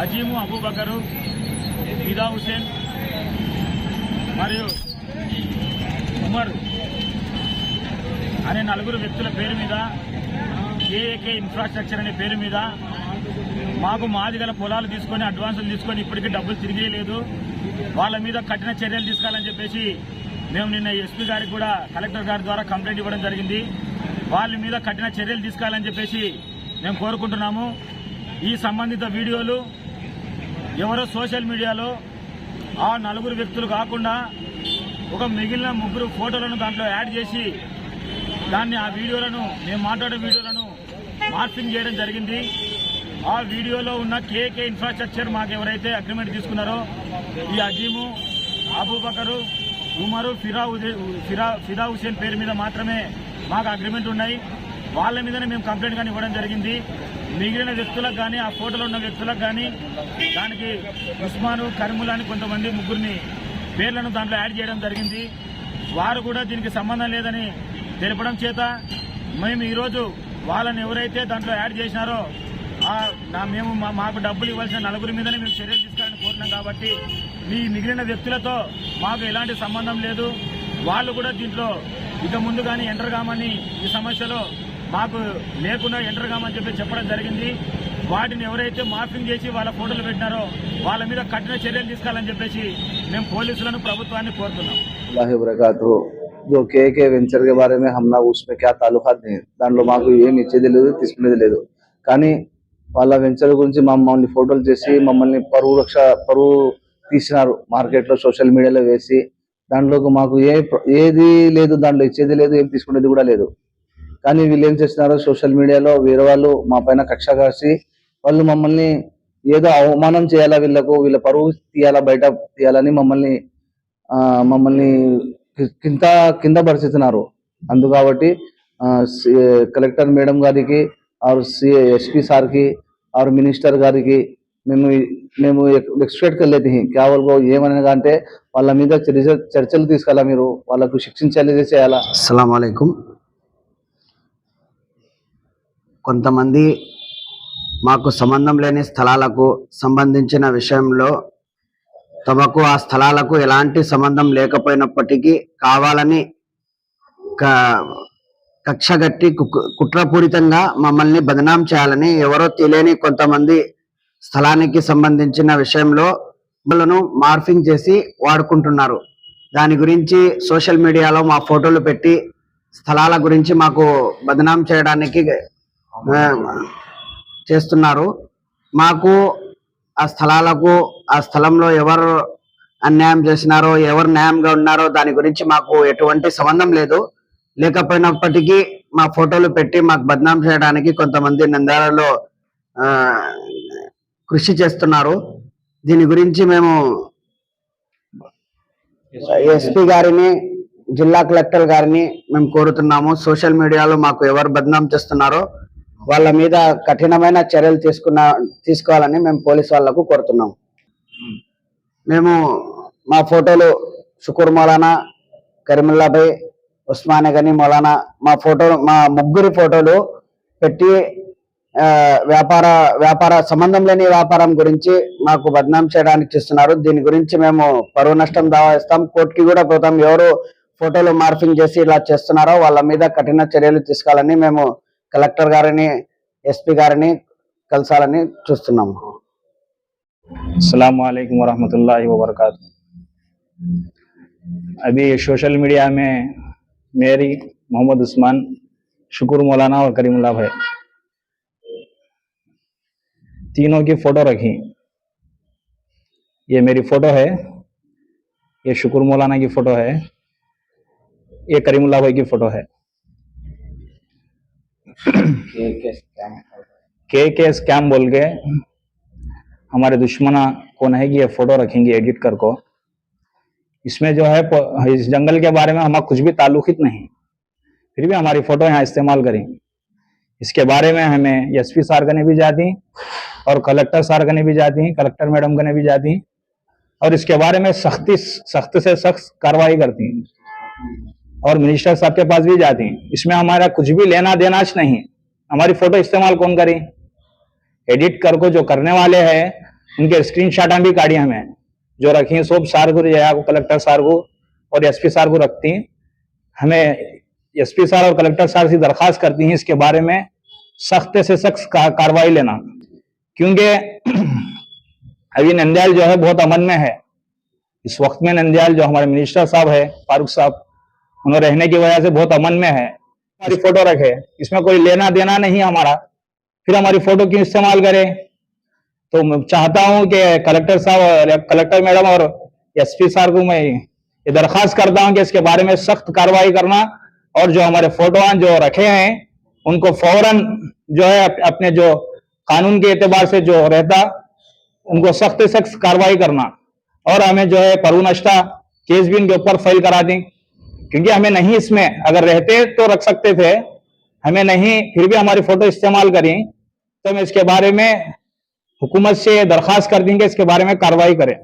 అజీము అబూబకరు ఫిదా హుసేన్ మరియు ఉమర్ అనే నలుగురు వ్యక్తుల పేరు మీద ఏఏకే ఇన్ఫ్రాస్ట్రక్చర్ అనే పేరు మీద మాకు మాది గల పొలాలు తీసుకొని అడ్వాన్సులు తీసుకొని ఇప్పటికీ డబ్బులు తిరిగి లేదు. వాళ్ళ మీద కఠిన చర్యలు తీసుకోవాలని చెప్పేసి మేము నిన్న ఎస్పీ గారికి కూడా కలెక్టర్ గారి ద్వారా కంప్లైంట్ ఇవ్వడం జరిగింది. వాళ్ళ మీద కఠిన చర్యలు తీసుకోవాలని చెప్పేసి మేము కోరుకుంటున్నాము. ఈ సంబంధిత వీడియోలు ఎవరో సోషల్ మీడియాలో ఆ నలుగురు వ్యక్తులు కాకుండా ఒక మిగిలిన ముగ్గురు ఫోటోలను దాంట్లో యాడ్ చేసి దాన్ని ఆ వీడియోలను మేము మాట్లాడే వీడియోలను మార్పింగ్ చేయడం జరిగింది. ఆ వీడియోలో ఉన్న కేకే ఇన్ఫ్రాస్ట్రక్చర్ మాకు ఎవరైతే అగ్రిమెంట్ తీసుకున్నారో ఈ అజీము అబూబకరు ఉమరు ఫిరా ఉదే- ఫిరా ఫిదా హుసేన్ పేరు మీద మాత్రమే మాకు అగ్రిమెంట్ ఉన్నాయి. వాళ్ళ మీదనే మేము కంప్లైంట్ కానీ ఇవ్వడం జరిగింది. మిగిలిన వ్యక్తులకు కానీ ఆ ఫోటోలో ఉన్న వ్యక్తులకు కానీ దానికి ఉస్మాను కరిముల్ అని కొంతమంది ముగ్గురిని పేర్లను దాంట్లో యాడ్ చేయడం జరిగింది. వారు కూడా దీనికి సంబంధం లేదని తెలపడం చేత మేము ఈరోజు వాళ్ళని ఎవరైతే దాంట్లో యాడ్ చేసినారో నా- మేము మా- మాకు డబ్బులు ఇవ్వాల్సిన నలుగురి మీదనే మేము చర్యలు తీసుకోవాలని కోరినాం కాబట్టి మీ మిగిలిన వ్యక్తులతో మాకు ఎలాంటి సంబంధం లేదు. వాళ్ళు కూడా దీంట్లో ఇక ముందు కానీ ఎంటర్ కామని ఈ సమస్యలో మాకు లేకుండా ఎంటర్ కామని చెప్పి చెప్పడం జరిగింది వాటిని ఎవరైతే మార్పింగ్ చేసి వాళ్ళ ఫోటోలు పెట్టినారో వాళ్ళ మీద కఠిన చర్యలు తీసుకోవాలని చెప్పేసి మేము పోలీసులను ప్రభుత్వాన్ని కోరుతున్నాం అల్లాహి వరకాతు जो కేకే వెంచర్ के बारे में हम ना उसमें क्या ताल्लुकात नहीं దాంట్లో మాకు ఏమి ఇచ్చేది లేదు తీసుకునేది లేదు కానీ వాళ్ళ వెంచర్ గురించి మమ్మల్ని ఫోటోలు చేసి మమ్మల్ని పరువు రక్ష పరువు తీసినారు మార్కెట్ లో సోషల్ మీడియాలో వేసి దాంట్లోకి మాకు ఏ ఏది లేదు దాంట్లో ఇచ్చేది లేదు ఏం తీసుకునేది కూడా లేదు కానీ వీళ్ళు ఏం చేస్తున్నారు? సోషల్ మీడియాలో వేరే వాళ్ళు మా పైన కక్ష కాసి వాళ్ళు మమ్మల్ని ఏదో అవమానం చేయాలా వీళ్ళకు? వీళ్ళ పరువు తీయాలా? బయట తీయాలని మమ్మల్ని మమ్మల్ని కింద కింద పరిస్థితున్నారు అందు కాబట్టి సి- కలెక్టర్ మేడం గారికి ఆరు ఎస్పీ సార్కి ఆరు మినిస్టర్ గారికి మేము మేము ఎక్స్పెక్ట్ వెళ్ళేది. కేవలం ఏమనగా అంటే వాళ్ళ మీద చర్చ- చర్చలు తీసుకెళ్ళా మీరు? వాళ్ళకు శిక్షించాలి చేయాలా? అస్సలం అయికం కొంతమంది మాకు సంబంధం లేని స్థలాలకు సంబంధించిన విషయంలో తమకు ఆ స్థలాలకు ఎలాంటి సంబంధం లేకపోయినప్పటికీ కావాలని క- కక్షగట్టి కు- కుట్రపూరితంగా మమ్మల్ని బదనాం చేయాలని ఎవరో తెలియని కొంతమంది స్థలానికి సంబంధించిన విషయంలో మమ్మల్ని మార్ఫింగ్ చేసి వాడుకుంటున్నారు. దాని గురించి సోషల్ మీడియాలో మా ఫోటోలు పెట్టి స్థలాల గురించి మాకు బదనాం చేయడానికి చేస్తున్నారు. మాకు ఆ స్థలాలకు ఆ స్థలంలో ఎవరు అన్యాయం చేసినారో ఎవరు న్యాయంగా ఉన్నారో దాని గురించి మాకు ఎటువంటి సంబంధం లేదు. లేకపోయినప్పటికీ మా ఫోటోలు పెట్టి మాకు బద్నాం చేయడానికి కొంతమంది నంద్యాలలో కృషి చేస్తున్నారు. దీని గురించి మేము ఎస్పీ గారిని జిల్లా కలెక్టర్ గారిని మేము కోరుతున్నాము. సోషల్ మీడియాలో మాకు ఎవరు బద్నాం చేస్తున్నారో వాళ్ళ మీద కఠినమైన చర్యలు తీసుకున్న తీసుకోవాలని మేము పోలీస్ వాళ్ళకు కోరుతున్నాం. మేము మా ఫోటోలు షుకూర్ మౌలానా కరీముల్లాభాయ్ ఉస్మానే గని మౌలానా మా ఫోటో మా ముగ్గురి ఫోటోలు పెట్టి వ్యాపార వ్యాపార సంబంధం లేని వ్యాపారం గురించి మాకు బదనాం చేయడానికి చేస్తున్నారు. దీని గురించి మేము పరువు నష్టం దావా ఇస్తాం కోర్టుకి కూడా పోతాం. ఎవరు ఫోటోలు మార్ఫింగ్ చేసి ఇలా చేస్తున్నారో వాళ్ళ మీద కఠిన చర్యలు తీసుకోవాలని మేము కలెక్టర్ గారిని ఎస్పీ గారిని కలసాలని చూస్తున్నాము असलकम वरहमतुल्लाहि वबरकातुहू अभी सोशल मीडिया में मेरी मोहम्मद उस्मान शुक्र मौलाना और करीमुल्ला भाई तीनों की फोटो रखी ये मेरी फोटो है ये शुक्र मौलाना की फोटो है ये करीमुल्ला भाई की फोटो है के के स्कैम बोल के हमारे दुश्मना कि ये फ़ोटो रखेंगे एडिट कर को। इसमें जो है, इस जंगल के बारे में हमारा कुछ भी ताल्लुकित नहीं। फिर भी हमारी फ़ोटो यहाँ इस्तेमाल करें। इसके बारे में हमें एसपी सार कने भी जाती, और कलेक्टर सार कने भी जाती कलेक्टर मैडम कने भी जाती, और इसके बारे में सख्ती, सख्त से सख्त कार्रवाई करती। और मिनिस्टर साहब के पास भी जाती इसमें हमारा कुछ भी लेना देना नहीं। हमारी फ़ोटो इस्तेमाल कौन करी? एडिट कर को जो करने वाले हैं, उनके स्क्रीन भी काढ़ी हमें। जो रखी हैं सोप सार को कलेक्टर सार को और एसपी सार को रखती हैं। हमें एसपी सार और कलेक्टर सार से दरखास्त करती हैं इसके बारे में सख्त से सख्त कार्रवाई लेना। क्योंकि अभी नंदयाल जो है, बहुत अमन में है। इस वक्त में नंदयाल जो हमारे मिनिस्टर साहब है, फारूक साहब उन्हें रहने की वजह से बहुत अमन में है। हमारी फ़ोटो रखे। इसमें कोई लेना देना नहीं हमारा। फिर हमारी फ़ोटो क्यों इस्तेमाल करे? तो मैं चाहता हूँ कि कलेक्टर साहब कलेक्टर मैडम और एसपी साहब को मैं ये दरखास्त करता हूँ कि इसके बारे में सख्त कार्रवाई करना और जो हमारे फ़ोटो जो रखे हैं, उनको फ़ौरन जो है अपने जो कानून के एतबार से जो रहता, उनको सख्त सख्त कार्रवाई करना और हमें जो है परू नश्ता केस भी इनके ऊपर फ़ाइल करा दें। क्योंकि हमें नहीं इसमें, अगर रहते तो रख सकते थे, हमें नहीं, फिर भी हमारी फ़ोटो इस्तेमाल करी तो हम इसके बारे में हुकूमत से दरखास्त कर देंगे, इसके बारे में कार्रवाई करें।